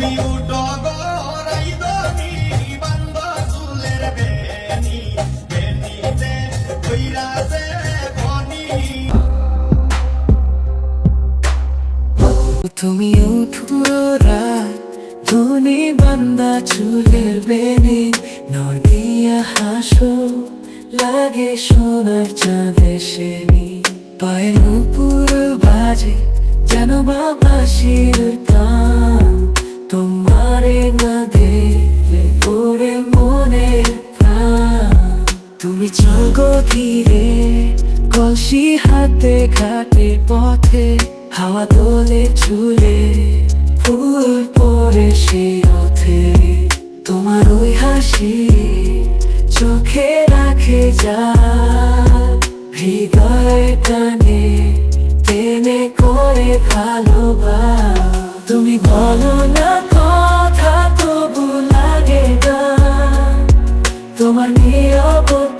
তুমি উঠো গড়াই দনি বেনি বেনিতে কইরাছে তুমি ধনে বান্দা চুলের বেনে নদিয়া হাসো, লাগে সোনার চাঁদে সেনি পায়ে উপর বাজে যেন বাবাসির টান তোমারে ধীরে কলসি হাতে ঘাটে পথে, হাওয়া দোলে চুলে ফুল পরে সে অথে তোমার ওই হাসি চোখে রাখে যা, হৃদয় টানে, টেনে করে ভালোবা। তুমি বলো না কথা তবু লাগে না, তোমার নিরবতায়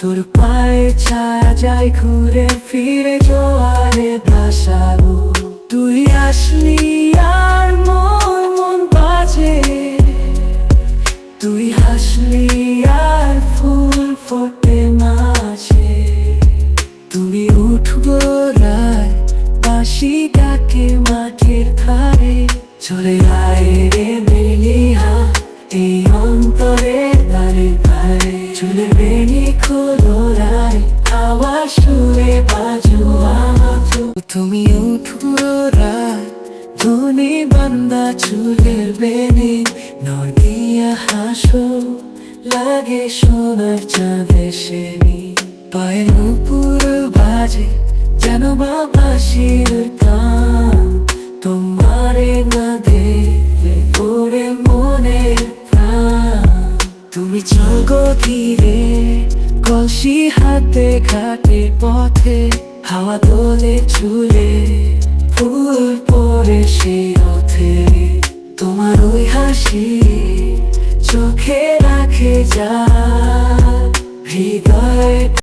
তোর পায়ে ছায়া যায়, ঘুরে ফিরে জোয়ারে ভাসালো তুই আসলি আর মোর মন বাজে। তুই হাসলি আর ফুল ফোটে মাঝে। তুমি উঠবো রায় বাসি ডাকে মাঠের ধারে। চলে আয় চলে বেনি খোলো রায় আওয়াজ শুনে বাজু আমার তুমি উঠবো রায়, ধনে বান্দা চুলের বেনে নদিয়া হাসো, লাগে সোনার চাঁদে সেনি পায়ে উপর বাজে যেন বাবাসির টান তোমারে না ধীরে কলসি হাতে ঘাটে পথে, হাওয়া দোলে চুলে ফুল পরে সে রথে। তোমার ওই হাসি চোখে রাখে যা, হৃদয়